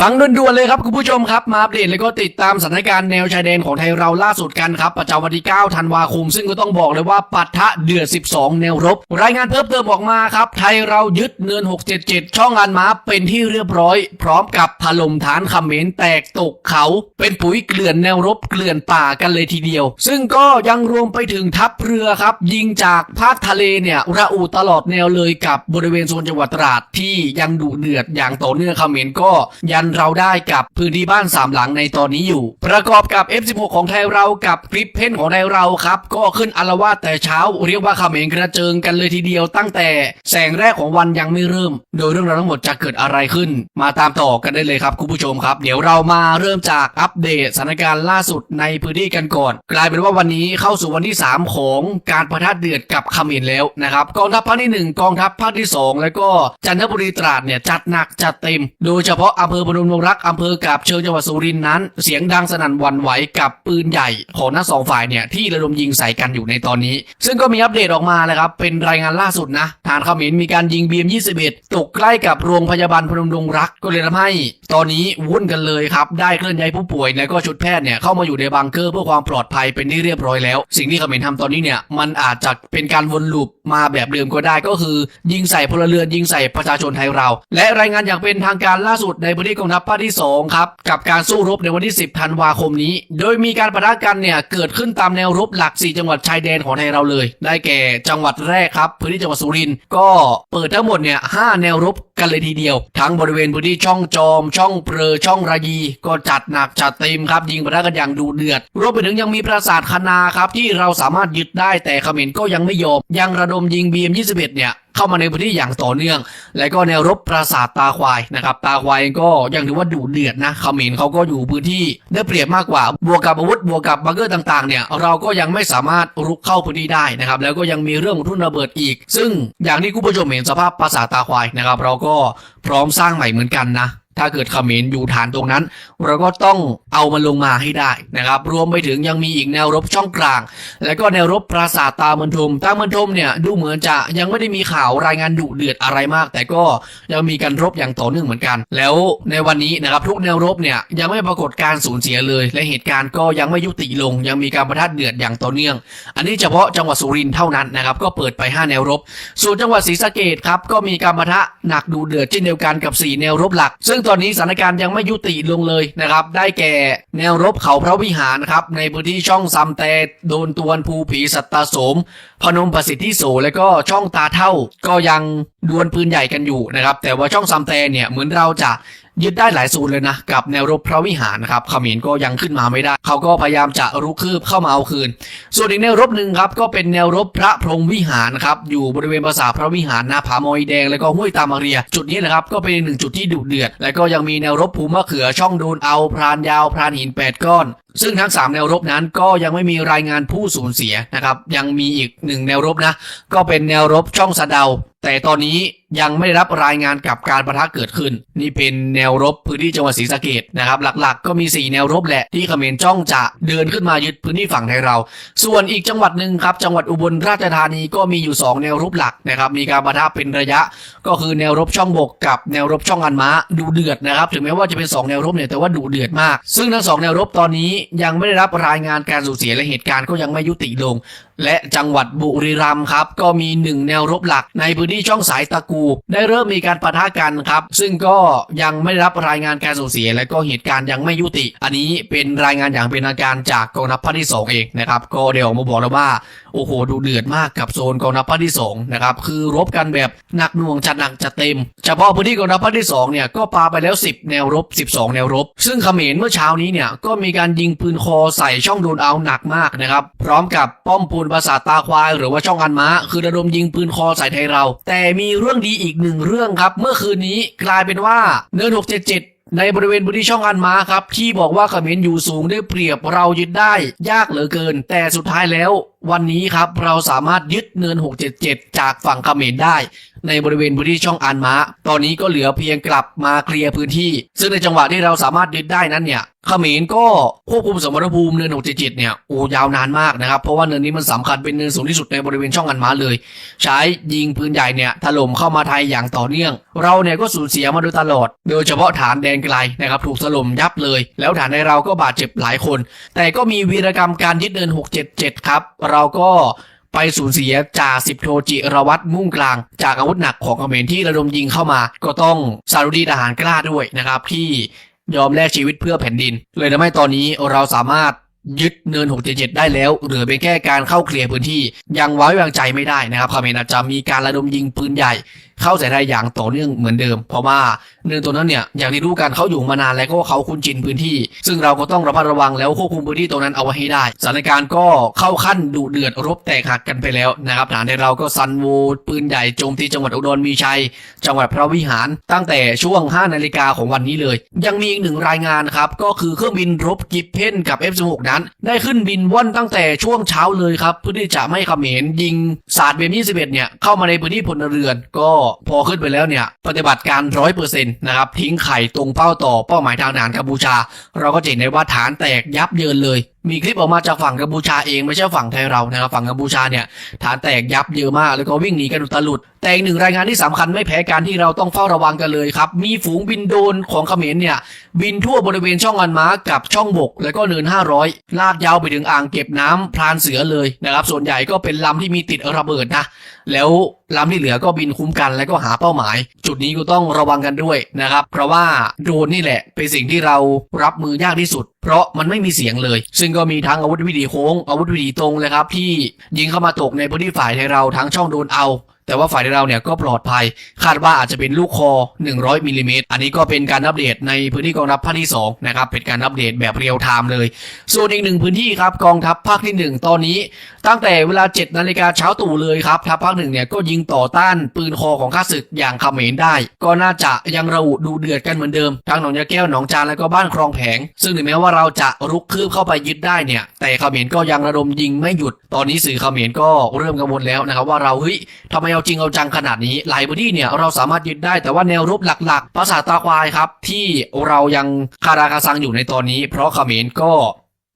ฟังด่วนๆเลยครับคุณผู้ชมครับมาอัปเดตแล้วก็ติดตามสถานการณ์แนวชายแดนของไทยเราล่าสุดกันครับประจำวันที่ 9 ธันวาคม ซึ่งก็ต้องบอกเลยว่าปัทะเดือด 12 แนวรบ รายงานเพิ่มเติมออกมาครับ ไทยเรายึดเนิน 677 ช่องอันม้าเป็นที่เรียบร้อย พร้อมกับถล่มฐานเขมรแตกตกเขา เป็นปุ๋ยเกลื่อนแนวรบเกลื่อนป่ากันเลยทีเดียว ซึ่งก็ยังรวมไปถึงทัพเรือครับ ยิงจากภาคทะเลเนี่ยระอุตลอดแนวเลยกับบริเวณโซนจังหวัดตราดที่ยังดุเดือดอย่างต่อเนื่องเขมรก็ยันเราได้กับพื้นที่บ้านสามหลังในตอนนี้อยู่ ประกอบกับ F16 ของไทยเรากับคลิปเพนของไทยเราครับ ก็ขึ้นอารวาสแต่เช้า เรียกว่าเขมรกระเจิงกันเลยทีเดียวตั้งแต่แสงแรกของวันยังไม่เริ่ม โดยเรื่องราวทั้งหมดจะเกิดอะไรขึ้น มาตามต่อกันได้เลยครับคุณผู้ชมครับ เดี๋ยวเรามาเริ่มจากอัปเดตสถานการณ์ล่าสุดในพื้นที่กันก่อน กลายเป็นว่าวันนี้เข้าสู่วันที่ 3 ของการประทะเดือดกับขมรแล้วนะครับกองทัพภาคที่ 1 กองทัพภาคที่ 2 แล้วก็จันทบุรีตราดเนี่ยจัดหนักจัดเต็ม โดยเฉพาะอำเภอนมดงรักอำเภอกาบเชิงจังหวัดสุรินทร์นั้น เสียงดังสนั่นวันไหวกับปืนใหญ่ของทั้งสองฝ่ายเนี่ยที่ระดมยิงใส่กันอยู่ในตอนนี้ ซึ่งก็มีอัปเดตออกมาเลยครับเป็นรายงานล่าสุดนะฐานเขมรมีการยิง BM21 ตกใกล้กับโรงพยาบาลพนมดงรักก็เลยทำให้ ตอนนี้วุ่นกันเลยครับได้เคลื่อนย้ายผู้ป่วยและก็ชุดแพทย์เนี่ยเข้ามาอยู่ในบังเกอร์เพื่อความปลอดภัยเป็นที่เรียบร้อยแล้ว สิ่งที่เขมรทำตอนนี้เนี่ยมันอาจจะเป็นการวนลูปมาแบบเดิมก็ได้ก็คือ ยิงใส่พลเรือนยิงใส่ประชาชนไทยเรา และรายงานอย่างเป็นทางการล่าสุดในพื้นที่กองทัพภาคที่ 2 ครับ กับการสู้รบในวันที่ 10 ธันวาคมนี้ โดยมีการปะทะกันเนี่ย เกิดขึ้นตามแนวรบหลัก 4 จังหวัดชายแดนของไทยเราเลย ได้แก่จังหวัดแรกครับ พื้นที่จังหวัดสุรินทร์ก็เปิดทั้งหมดเนี่ยห้าแนวรบกันเลยทีเดียว ทั้งบริเวณพื้นที่ช่องจอม ช่องเปรอช่องระยี ก็จัดหนักจัดเต็มครับ ยิงปะทะกันอย่างดูเดือด รวมไปถึงยังมีปราสาทคณาครับที่เราสามารถยึดได้แต่เขมรก็ยังไม่ยอมยังระดมยิง BM21 เนี่ย เข้ามาในพื้นที่อย่างต่อเนื่อง และก็แนวรบปราสาทตาควายนะครับตาควายก็ยังถือว่าดุเดือดนะเขมรเขาก็อยู่พื้นที่ได้เปรียบมากกว่า บวกกับอาวุธบวกกับบังเกอร์ต่างๆเนี่ยเราก็ยังไม่สามารถรุกเข้าพื้นที่ได้นะครับแล้วก็ยังมีเรื่องของทุ่นระเบิดอีก ซึ่งอย่างที่คุณผู้ชมเห็นสภาพปราสาทตาควายนะครับเราก็พร้อมสร้างใหม่เหมือนกันนะ ถ้าเกิดเขมรอยู่ฐานตรงนั้น เราก็ต้องเอามันลงมาให้ได้นะครับ รวมไปถึงยังมีอีกแนวรบช่องกลาง และก็แนวรบปราสาทตามันทมตามันทมเนี่ยดูเหมือนจะยังไม่ได้มีข่าวรายงานดุเดือดอะไรมาก แต่ก็ยังมีการรบอย่างต่อเนื่องเหมือนกัน แล้วในวันนี้นะครับทุกแนวรบเนี่ยยังไม่ปรากฏการสูญเสียเลย และเหตุการณ์ก็ยังไม่ยุติลง ยังมีการประทัดเดือดอย่างต่อเนื่อง อันนี้เฉพาะจังหวัดสุรินทร์เท่านั้นนะครับก็เปิดไป 5 แนวรบ ส่วนจังหวัดศรีสะเกดครับก็มีการประทะหนักดูเดือดเช่นเดียวกันกับ 4 แนวรบหลัก ซึ่งตอนนี้สถานการณ์ยังไม่ยุติลงเลยนะครับ ได้แก่แนวรบเขาพระวิหารครับในพื้นที่ช่องซัมแตโดนตวนภูผีสัตตาโสม พนมประสิทธิโสและก็ช่องตาเท่าก็ยังดวลปืนใหญ่กันอยู่นะครับ แต่ว่าช่องซัมแตเนี่ยเหมือนเราจะ ยึดได้หลายศูนย์เลยนะกับแนวรบพระวิหารนะครับเขมรก็ยังขึ้นมาไม่ได้ เขาก็พยายามจะรุกคืบเข้ามาเอาคืน ส่วนอีกแนวรบหนึ่งครับก็เป็นแนวรบพระพรหมวิหารนะครับอยู่บริเวณปราสาทพระวิหารนาผามอยแดง แล้วก็ห้วยตามาเรีย จุดนี้นะครับก็เป็นหนึ่งจุดที่ดุเดือด แล้วก็ยังมีแนวรบภูมะเขือช่องโดนเอาพรานยาวพรานหินแปดก้อนซึ่งทั้งสามแนวรบนั้นก็ยังไม่มีรายงานผู้สูญเสียนะครับ ยังมีอีกหนึ่งแนวรบนะ ก็เป็นแนวรบช่องสะเดา แต่ตอนนี้ยังไม่ได้รับรายงานกับการประทะเกิดขึ้น นี่เป็นแนวรบพื้นที่จังหวัดศรีสะเกดนะครับหลักๆ ก็มี 4 แนวรบแหละที่เขมรจ้องจะเดินขึ้นมายึดพื้นที่ฝั่งไทยเรา ส่วนอีกจังหวัดหนึ่งครับจังหวัดอุบลราชธานีก็มีอยู่ 2 แนวรบหลักนะครับมีการประทะเป็นระยะ ก็คือแนวรบช่องบกกับแนวรบช่องอันม้าดูเดือดนะครับถึงแม้ว่าจะเป็น 2 แนวรบเนี่ยแต่ว่าดูเดือดมาก ซึ่งทั้งสองแนวรบตอนนี้ยังไม่ได้รับรายงานการสูญเสียและเหตุการณ์ก็ยังไม่ยุติลง และจังหวัดบุรีรัมย์ครับก็มีหนึ่งแนวรบหลักในพื้นที่ช่องสายตะกูได้เริ่มมีการปะทะกันครับ ซึ่งก็ยังไม่ได้รับรายงานการสูญเสีย และก็เหตุการณ์ยังไม่ยุติ อันนี้เป็นรายงานอย่างเป็นทางการจากกองทัพภาคที่สองเองนะครับ ก็เดี๋ยวมาบอกแล้วว่า โอ้โหดูเดือดมากกับโซนกองทัพภาคที่2นะครับคือรบกันแบบหนักหน่วงจัดหนักจัดเต็ม เฉพาะพื้นที่กองทัพภาคที่2เนี่ยก็ปาไปแล้ว 10 แนวรบ 12 แนวรบ ซึ่งเขมรเมื่อเช้านี้เนี่ยก็มีการยิงปืนคอใส่ช่องโดนเอาหนักมากนะครับพร้อมกับป้อมปูนปราสาทตาควาย หรือว่าช่องอันม้า คือระดมยิงปืนคอใส่ไทยเรา แต่มีเรื่องดีอีกหนึ่งเรื่องครับ เมื่อคืนนี้กลายเป็นว่าเนิน677ในบริเวณพื้นที่ช่องอันม้าครับ ที่บอกว่าเขมรอยู่สูงได้เปรียบเรายึดได้ ยากเหลือเกิน แต่สุดท้ายแล้ว วันนี้ครับเราสามารถยึดเนิน 677 จากฝั่งเขมรได้ ในบริเวณพื้นที่ช่องอันม้าตอนนี้ก็เหลือเพียงกลับมาเคลียร์พื้นที่ ซึ่งในจังหวะที่เราสามารถยึดได้นั้นเนี่ยเขมรก็ควบคุมสมรภูมิเนิน 677 เนี่ยโอ้ยาวนานมากนะครับ เพราะว่าเนินนี้มันสำคัญเป็นเนินสูงที่สุดในบริเวณช่องอันมาเลย ใช้ยิงปืนใหญ่เนี่ยถล่มเข้ามาไทยอย่างต่อเนื่อง เราเนี่ยก็สูญเสียมาโดยตลอด โดยเฉพาะฐานแดนไกลนะครับถูกถล่มยับเลย แล้วฐานในเราก็บาดเจ็บหลายคน แต่ก็มีวีรกรรมการยึดเนิน 677 ครับเราก็ไปสูญเสียจ่าสิบโทจิรวัตรมุ่งกลาง จากอาวุธหนักของเขมรที่ระดมยิงเข้ามา ก็ต้องซาลุดีทหารกล้าด้วยนะครับที่ยอมแลกชีวิตเพื่อแผ่นดิน เลยทำให้ตอนนี้เราสามารถ ยึดเนิน 677 ได้แล้ว เหลือเป็นแค่การเข้าเคลียร์พื้นที่ ยังไว้วางใจไม่ได้นะครับเขมรอาจจะมีการระดมยิงปืนใหญ่ เข้าใส่ไทยอย่างต่อเนื่องเหมือนเดิม เพราะว่าเนินตัวนั้นเนี่ยอย่างที่รู้กันเขาอยู่มานานแล้วก็เขาคุ้นชินพื้นที่ ซึ่งเราก็ต้องระมัดระวังแล้วควบคุมพื้นที่ตรงนั้นเอาไว้ให้ได้สถานการณ์ก็เข้าขั้นดุเดือดรบแตกหักกันไปแล้วนะครับฐานในเราก็ซันโวปืนใหญ่โจมตีจังหวัดอุดรมีชัย จังหวัดพระวิหาร ตั้งแต่ช่วง 5 นาฬิกาของวันนี้เลย ยังมีอีกหนึ่งรายงานครับก็คือเครื่องบินรบกิฟเพนกับ F16 นั้น ได้ขึ้นบินว่อนตั้งแต่ช่วงเช้าเลยครับเพื่อที่จะไม่ขเขมรยิงศาสตร์เบม21เนี่ยเข้ามาในพื้นที่พลเรือน ก็พอขึ้นไปแล้วเนี่ยปฏิบัติการร้อยเปอร์เซ็นต์นะครับทิ้งไข่ตรงเป้าต่อเป้าหมายทางทหารกัมพูชา เราก็เห็นได้ว่าฐานแตกยับเยินเลย มีคลิปออกมาจากฝั่งกัมพูชาเองไม่ใช่ฝั่งไทยเรานะครับฝั่งกัมพูชาเนี่ยฐานแตกยับเยอะมากแล้วก็วิ่งหนีกันอุตลุด แต่อีกหนึ่งรายงานที่สำคัญไม่แพ้การที่เราต้องเฝ้าระวังกันเลยครับ มีฝูงบินโดนของเขมรเนี่ยบินทั่วบริเวณช่องอันม้ากับช่องบก แล้วก็เนิน 500 ลากยาวไปถึงอ่างเก็บน้ำพรานเสือเลยนะครับส่วนใหญ่ก็เป็นลำที่มีติดระเบิดนะ แล้วลำที่เหลือก็บินคุ้มกันแล้วก็หาเป้าหมาย จุดนี้ก็ต้องระวังกันด้วยนะครับ เพราะว่าโดรนนี่แหละ เป็นสิ่งที่เรารับมือยากที่สุด เพราะมันไม่มีเสียงเลย ซึ่งก็มีทั้งอาวุธวิถีโค้งอาวุธวิถีตรงเลยครับที่ยิงเข้ามาตกในพื้นที่ฝ่ายไทยเราทั้งช่องโดนเอา แต่ว่าฝ่ายเราเนี่ยก็ปลอดภัย คาดว่าอาจจะเป็นลูกคอ 100มิลลิเมตรอันนี้ก็เป็นการอัปเดตในพื้นที่กองทัพภาคที่2นะครับเป็นการอัปเดตแบบเรียลไทม์เลย ส่วนอีกหนึ่งพื้นที่ครับกองทัพภาคที่ 1 ตอนนี้ ตั้งแต่เวลา7นาฬิกาเช้าตู่เลยครับทัพภาคหนึ่งเนี่ยก็ยิงต่อต้านปืนคอของข้าศึกอย่างเขมรได้ ก็น่าจะยังระอุดูเดือดกันเหมือนเดิมทั้งหนองยาแก้วหนองจานแล้วก็บ้านคลองแผง ซึ่งถึงแม้ว่าเราจะรุกคืบเข้าไปยึดได้เนี่ยแต่เขมรก็ยังระดมยิงไม่หยุด ตอนนี้สื่อเขมรก็เริ่มกังวลแล้วนะครับว่าเราเฮ้ยทำไมเอาจริงเอาจังขนาดนี้หลายพื้นที่เนี่ยเราสามารถยึดได้แต่ว่าแนวรูปหลักๆ ภาษาตาควายครับที่เรายังคาราคาซังอยู่ในตอนนี้ เพราะเขมรก็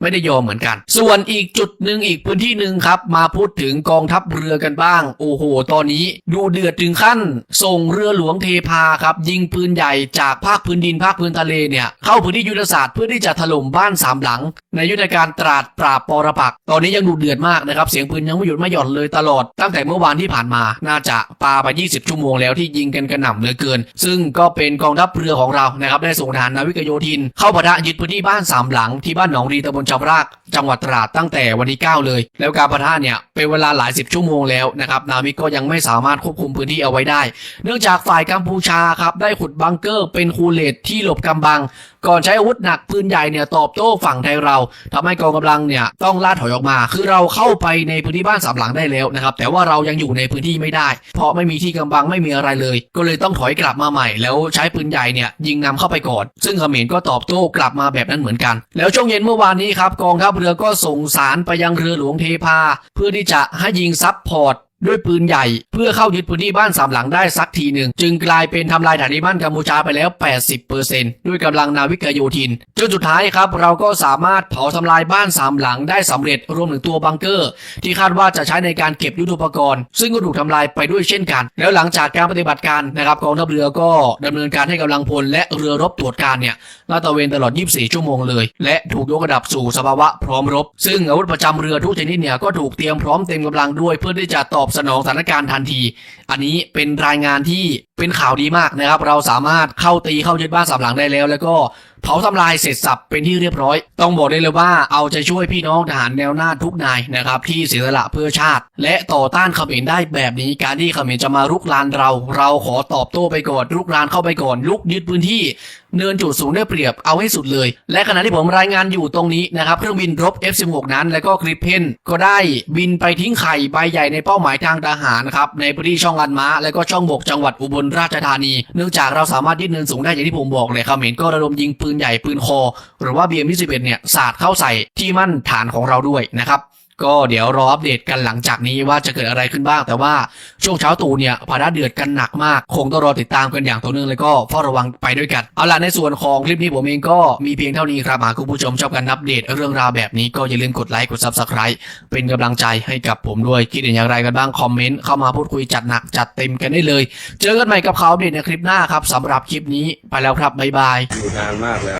ไม่ได้ยอมเหมือนกัน ส่วนอีกจุดหนึ่งอีกพื้นที่หนึ่งครับ มาพูดถึงกองทัพเรือกันบ้าง โอ้โห ตอนนี้ดูเดือดถึงขั้น ส่งเรือหลวงเทพาครับ ยิงปืนใหญ่จากภาคพื้นดินภาคพื้นทะเลเนี่ย เข้าพื้นที่ยุทธศาสตร์เพื่อที่จะถล่มบ้านสามหลัง ในยุทธการตราดปราบปรปัก ตอนนี้ยังดูเดือดมากนะครับ เสียงปืนยังไม่หยุดไม่หย่อนเลยตลอด ตั้งแต่เมื่อวานที่ผ่านมา น่าจะปาไป 20 ชั่วโมงแล้วที่ยิงกันกระหน่ำเหลือเกิน ซึ่งก็เป็นกองทัพเรือของเรานะครับได้ส่งทหารนาวิกโยธิน เข้าปะทะยึดพื้นที่บ้านสามหลังที่บ้านหนองรีตำบลจำรากจังหวัดตราดตั้งแต่วันที่ 9 เลย แล้วการปะทะเนี่ยเป็นเวลาหลายสิบชั่วโมงแล้วนะครับนาวิกก็ยังไม่สามารถควบคุมพื้นที่เอาไว้ได้ เนื่องจากฝ่ายกัมพูชาครับได้ขุดบังเกอร์เป็นคูเลตที่หลบกำบัง ก่อนใช้อาวุธหนักปืนใหญ่เนี่ยตอบโต้ฝั่งไทยเราทำให้กองกำลังเนี่ยต้องล่าถอยออกมา คือเราเข้าไปในพื้นที่บ้านสามหลังได้แล้วนะครับแต่ว่าเรายังอยู่ในพื้นที่ไม่ได้ เพราะไม่มีที่กำบังไม่มีอะไรเลย ก็เลยต้องถอยกลับมาใหม่ แล้วใช้ปืนใหญ่เนี่ยยิงนำเข้าไปก่อน ซึ่งเขมรก็ตอบโต้กลับมาแบบนั้นเหมือนกัน แล้วช่วงเย็นเมื่อวานนี้ครับกองทัพเรือก็ส่งสารไปยังเรือหลวงเทพา เพื่อที่จะให้ยิงซับพอร์ต ด้วยปืนใหญ่ เพื่อเข้ายึดพื้นที่บ้านสามหลังได้สักทีหนึ่ง จึงกลายเป็นทำลายฐานที่บ้านกัมพูชาไปแล้ว 80%ด้วยกำลังนาวิกโยธิน จนสุดท้ายครับเราก็สามารถเผาทำลายบ้านสามหลังได้สำเร็จรวมถึงตัวบังเกอร์ ที่คาดว่าจะใช้ในการเก็บยุทโธปกรณ์ ซึ่งก็ถูกทำลายไปด้วยเช่นกัน แล้วหลังจากการปฏิบัติการนะครับกองทัพเรือก็ดำเนินการให้กำลังพลและเรือรบตรวจการเนี่ยลาดตระเวนตลอด 24 ชั่วโมงเลย และถูกยกระดับสู่สภาวะพร้อมรบ ซึ่งอาวุธประจำเรือทุกชนิดเนี่ยก็ถูกเตรียมพร้อมเต็มกำลังด้วยเพื่อที่จะตอบสนองสถานการณ์ทันที อันนี้เป็นรายงานที่เป็นข่าวดีมากนะครับ เราสามารถเข้าตีเข้ายึดบ้านสามหลังได้แล้ว แล้วก็เผาทำลายเสร็จสับเป็นที่เรียบร้อย ต้องบอกได้เลยว่าเอาใจช่วยพี่น้องทหารแนวหน้าทุกนายนะครับที่เสียสละเพื่อชาติ และต่อต้านเขมรได้แบบนี้การที่เขมรจะมารุกรานเรา เราขอตอบโต้ไปก่อนรุกรานเข้าไปก่อนลุกยึดพื้นที่เนินจุดสูงได้เปรียบเอาให้สุดเลย และขณะที่ผมรายงานอยู่ตรงนี้นะครับเครื่องบินรบ F16 นั้น แล้วก็กริปเพนก็ได้บินไปทิ้งไข่ใบใหญ่ในเป้าหมายทางทหารครับในพื้นที่ช่องลันม้า และก็ช่องบกจังหวัดอุบลราชธานี เนื่องจากเราสามารถยึดเนินสูงได้อย่างที่ผมบอกเลยเขมรก็ระดมยิงปืนใหญ่ปืนคอ หรือว่า BM21 เนี่ยสาดเข้าใส่ที่มั่นฐานของเราด้วยนะครับ ก็เดี๋ยวรออัปเดตกันหลังจากนี้ว่าจะเกิดอะไรขึ้นบ้าง แต่ว่าช่วงเช้าตู่เนี่ยพาราเดือดกันหนักมาก คงต้องรอติดตามกันอย่างต่อเนื่องเลยก็เฝ้าระวังไปด้วยกัน เอาล่ะในส่วนของคลิปนี้ผมเองก็มีเพียงเท่านี้ครับหากคุณผู้ชมชอบการอัปเดตเรื่องราวแบบนี้ก็อย่าลืมกดไลค์กด subscribe เป็นกำลังใจให้กับผมด้วยคิดเห็นอย่างไรกันบ้างคอมเมนต์เข้ามาพูดคุยจัดหนักจัดเต็มกันได้เลย เจอกันใหม่กับข่าวอัปเดตในคลิปหน้าครับสำหรับคลิปนี้ไปแล้วครับบ๊ายบายอยู่นานมากแล้ว